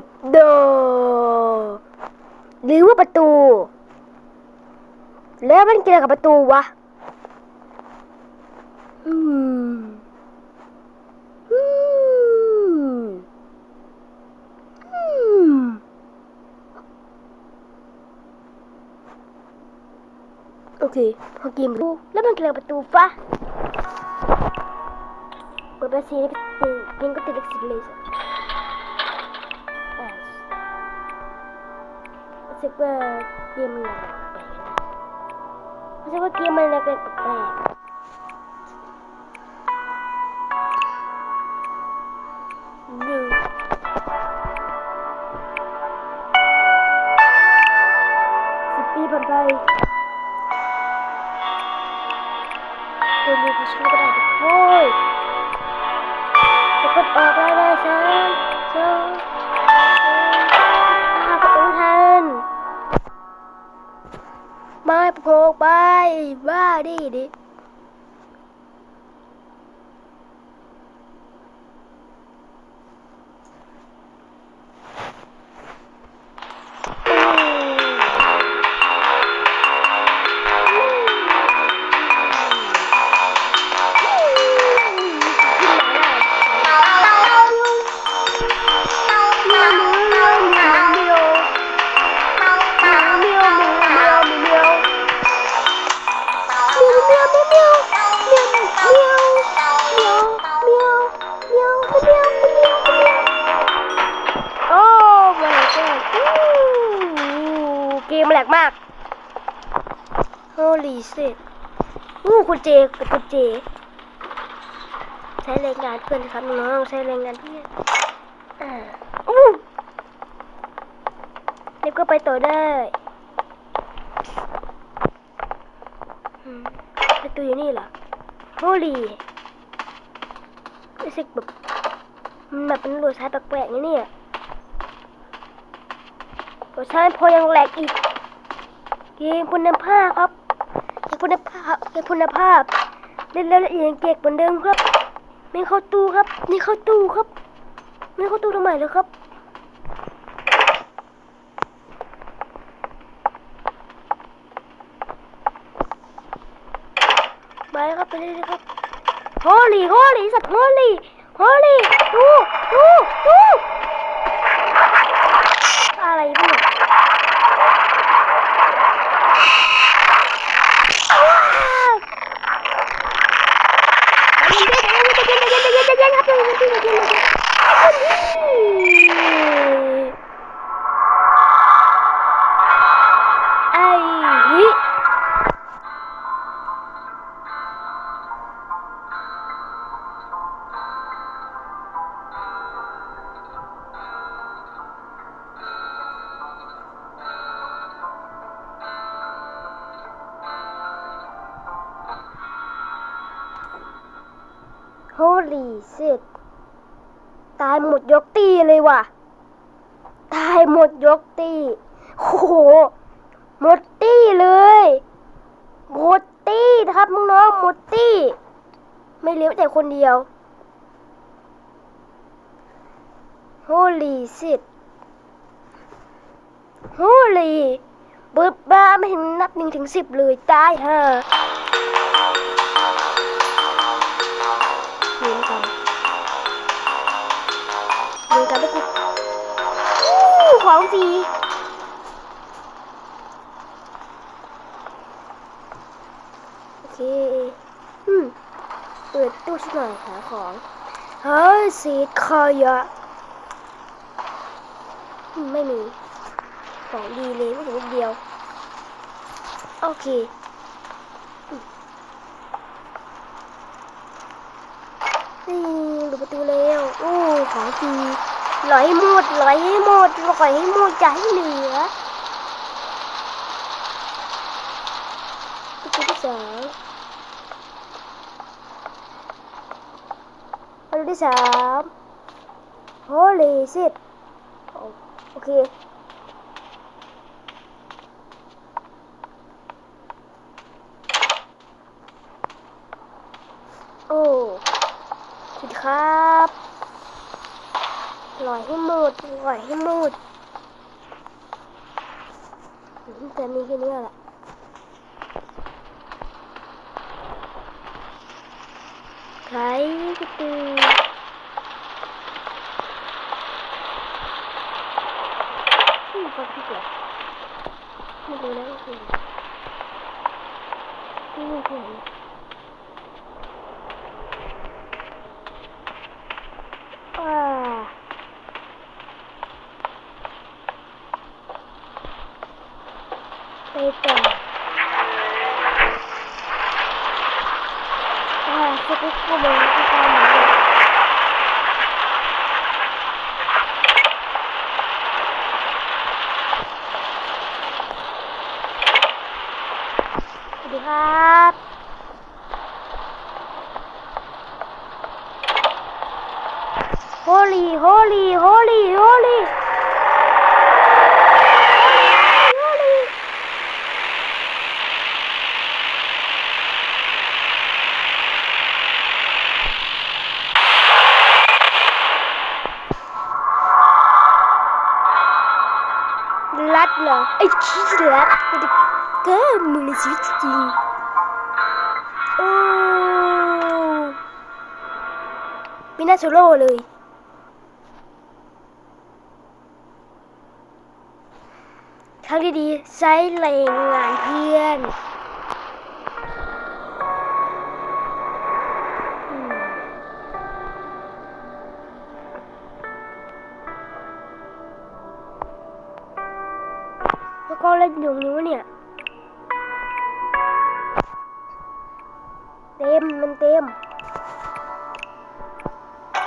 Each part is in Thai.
บโดหรือว่าประตู แล้วมันเกี่ยวกับประตูวะ อืม อืม อืม โอเค พอเกมรู้แล้วมันเกี่ยวกับประตูปะเปิดประตูแล้วก็ติงเพลงก็ติดลิขสิทธิ์เลย รู้สึกว่าเกม บ้ Holy shit อู้คุณเจกับคุณเจ ใช้แรงงานเพื่อนครับน้องๆใช้แรงงานเพื่อนอ่าอู้เด็กก็ไปต่อได้ประตูอยู่นี่เหรอ Holy รู้สึกแบบมันแบบเป็นรถใช้แปลกๆนะเนี่ยรถใช้พอยังแหลกอีก เกมคุณภาพครับ คุณภาพเกมคุณภาพ เล่นแล้วละเอียดเก่งเหมือนเดิมครับ ไม่เข้าตู้ครับ นี่เข้าตู้ครับ ไม่เข้าตู้ทำไมเลยครับไปครับไปเลยครับโฮลี่โฮลี่สัตว์โฮลี่โฮลี่ดูดูดู Holy shit ตายหมดยกตีเลยว่ะ ตายหมดยกตีโอ้โห หมดตี้เลย หมดตี้นะครับมึงน้องหมดตี้ ไม่เหลือแต่คนเดียว Holy shit Holy บิดบ้าไม่เห็นนับหนึ่งถึงสิบเลย ตายฮะ เรียนกันไปกูของฟรีโอเค อืม เปิดตู้สักหน่อยหาของ เฮ้ยเศษขยะอืมไม่มี ของดีเลยไม่ถึงเดียว โอเค นี่ดู ประตูแล้วโอ้ของฟรีลอยให้หมดลอยให้หมดลอยให้หมดอย่าให้เหลือประตูที่สองประตูที่สามโฮลี่ซิตโอเค โอ้ สวัสดีครับ ล อยให้หมดลอยให้หมดอืมแต่มีแค่นี้แหละใครก็ตื่นอืมฟังพี่เกียรไม่รู้นะว่าคือไม่รู้คือาไปต่ออ่าสักพักก็มองก็ตามมาเลยสวัสดี ครับโฮลีโฮลีโฮลีโฮลีโฮลีรัดเหรอไอ้ขี้รัดมันจะเกินมึงในชีวิตจริง น่าโซโล่เลย ครั้งดีๆใช้แรงงานเพื่อน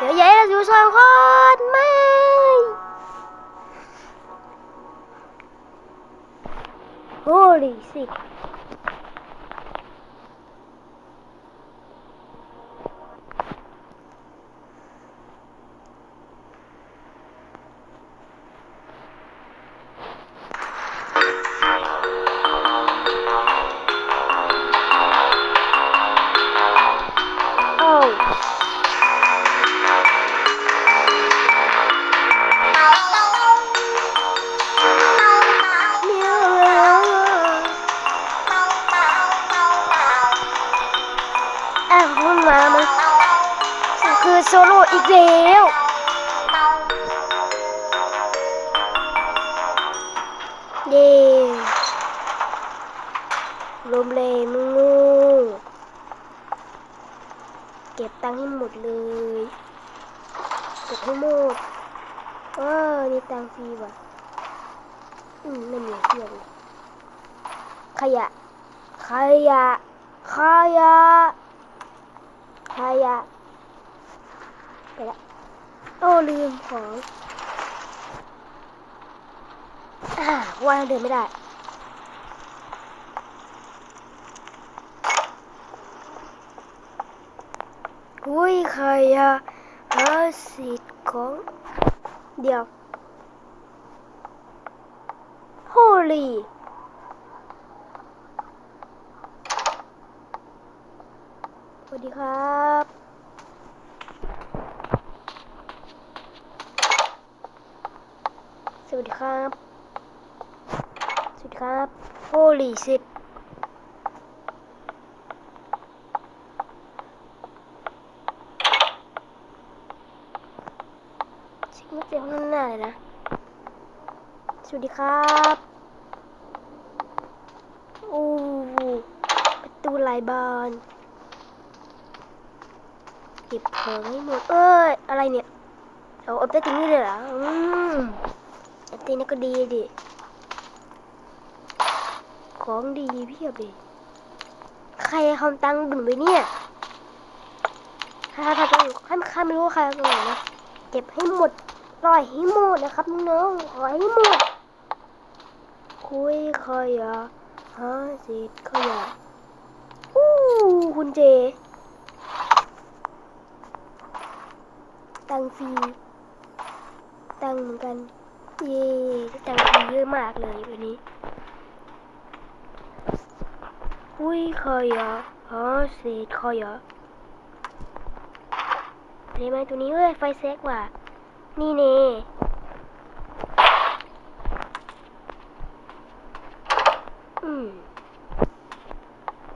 ดี๋ยวใหญ่เราอยู่สองคนไม่ Holy shit. Oh. อีกแล้วเย่ลมเลยมึงงูเก็บตังค์ให้หมดเลยเก็บให้หมดเออนี่ตังค์ฟรีว่ะอืมไม่มีเทียบเลยขยะ ขยะ ขยะ ขยะ ไปละโอ้ลืมของอ่าว่าเดินไม่ได้อุ้ยขยะหาสิทธิ์ของ เดี๋ยว Holy สวัสดีครับ ส วัสดีครับ สวัสดีครับ Holy shit ชิคไม่เจอข้างหน้าเลยนะ สวัสดีครับโอ้ประตูหลายบานเก็บของให้หมดเอ้ย อะไรเนี่ย เอาเอาไปตรงนี้เลยเหรออืม อันนี้นี่ก็ดีดิ ของดีเพียบเลยใครทำตังค์ดุนไว้เนี่ยใครทำตังค์ใครใครไม่รู้ใครทำตังค์นะเก็บให้หมดปล่อยให้หมดนะครับน้องๆขอให้หมด คุยขยะหาเศษขยะอู้คุณเจ ตังค์ฟรีตังค์เหมือนกัน เย่แต่งเยอะมากเลยวันนี้ อุ้ยคอยะหาเศษขยะเห็นไหมตัวนี้เอ้ยไฟแซกว่ะ นี่เน่อืม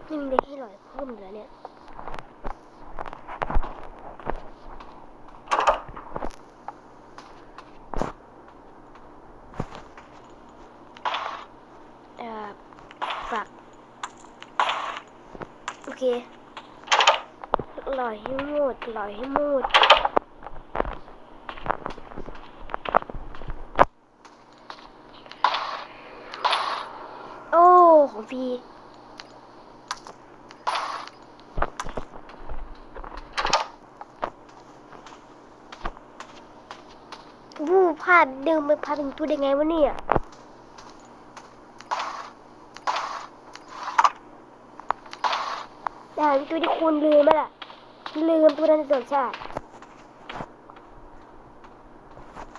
นี่มันเด็กให้หลอยเพิ่มเหรอเนี่ย เอ่อฝากโอเคหล่อยให้หมดห ล่อยให้หมดโอ้ของพี่วู้พลาดเดิมไปพลาดเป็นตัวได้ไงวะเนี่ยแต่ตัวที่คุณลืมไหมล่ะ ลืมตัวนั้นสวนชาติ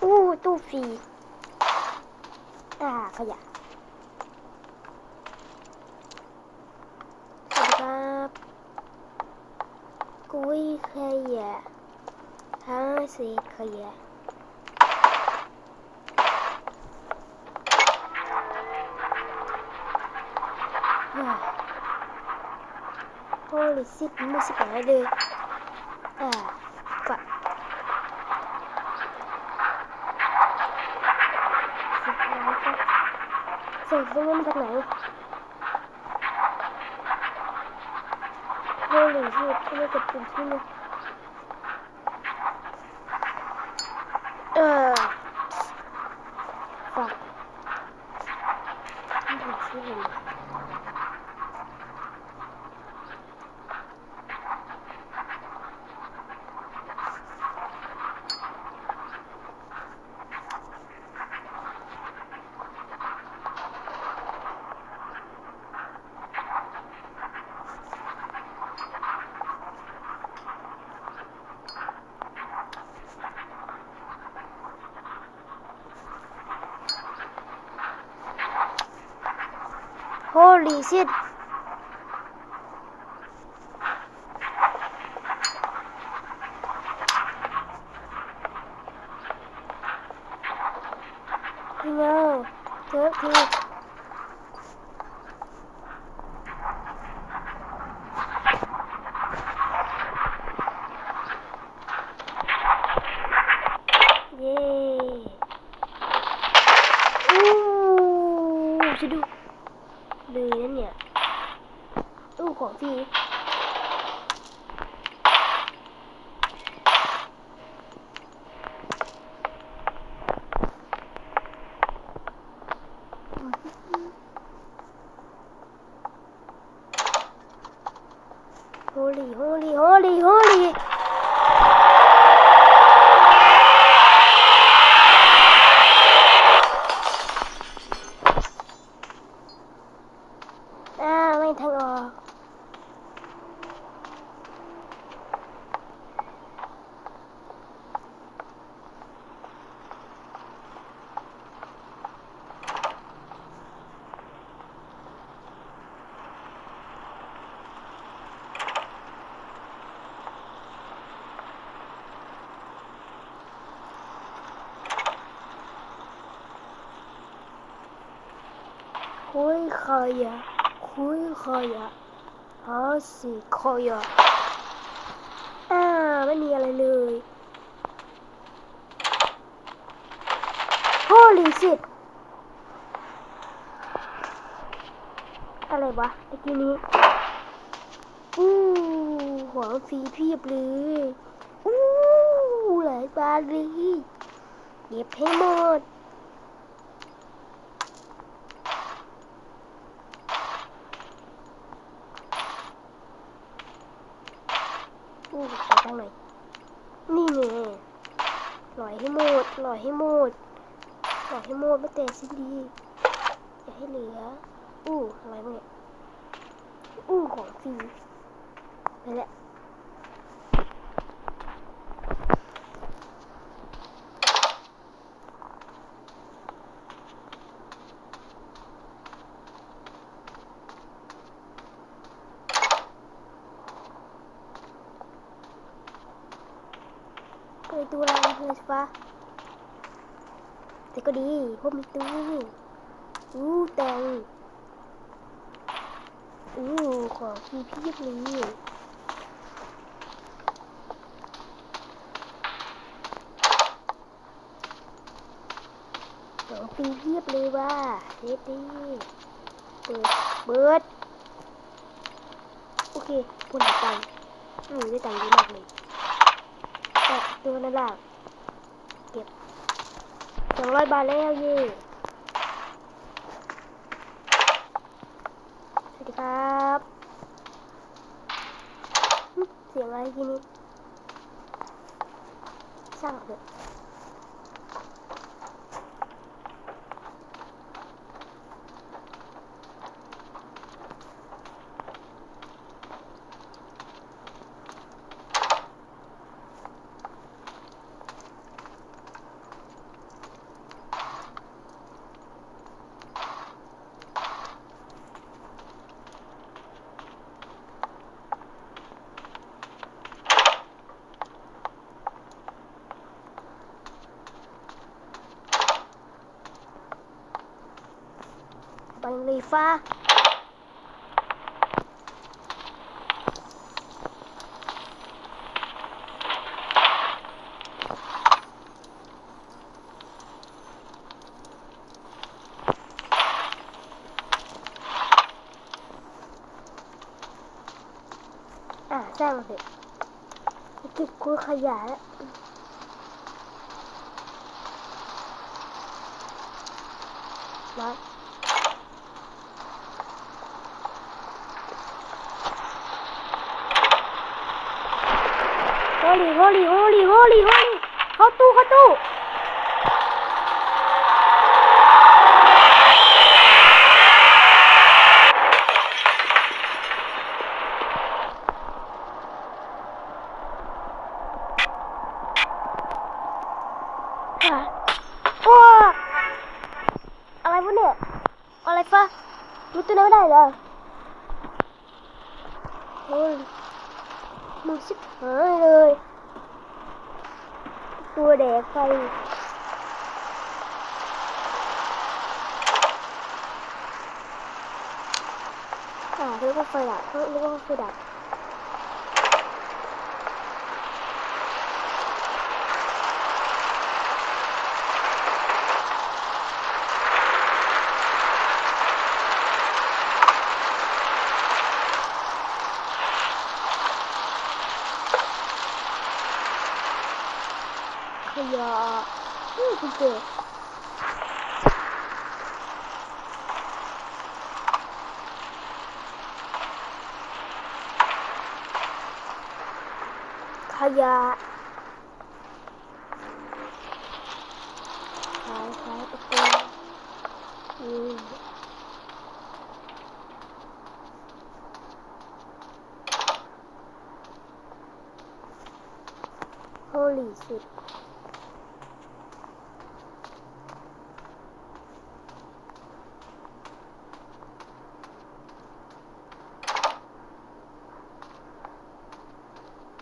อู้ตู้ฟรีอ่าขยะสวัสดีครับกุ้ยขยะห้าสิขยะโอ้ลิสิบมือสิบหายเลยอ่าฝะสิบหายก็เศษ เงินมาจากไหนโอ้ลิสิบ Holy shit คุยขยะคุยขยะหาสิขยะอ่าไม่มีอะไรเลย Holy shit อะไรวะตะกี้นี้อู้หัวฟีเพียบเลยอู้หลายบาเลยเก็บให้หมด อู้ไปทางไหนนี่ไงปล่อยให้หมดปล่อยให้หมดปล่อยให้ หมดไม่แต่สิ้นดี อย่าให้เหลือ อู้อะไรเนี่ยอู้ของฟรีไปแหละไปดูอะไรเลยฟ้า แต่ก็ดีพราะมีตู้อู้แตงอู้ของพี่พี่เลยของพี่เพียบเลยว่าเด็ดดีเปิดเบิดโอเคคุณได้ตังค์อืมได้ตังค์เยอะมากเลยแต่ตัวนั่นล่ะเก็บส องร้อยบาทแล้วเย่สวัสดีครับ เสียงอะไรทีนี้ช่างเถอะ ฟ้า อะสร้างมาเสร็จเก็บคูขยะแล้วมาโฮลีโฮลีโฮลีโฮลีโฮลีเข้าตู้เข้าตู้ค่ะโอ้อะไรวะเนี่ย อะไรฟะรู้ตัวนั้นไม่ได้เหรอโอ้ยมึงชิบหายเลย ตัวแดกไฟอ่าเรี ยกว่าไฟดับเขาเรียกว่าไฟดับขยะอืมคุณเจ ขยะขายขายประตูอืมโฮลี่สิต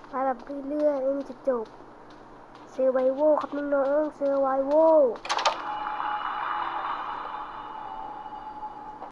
ไปแบบเรื่อยๆไม่มีจุด จบเซอร์ไวโวครับน้องๆเซอร์ไวโว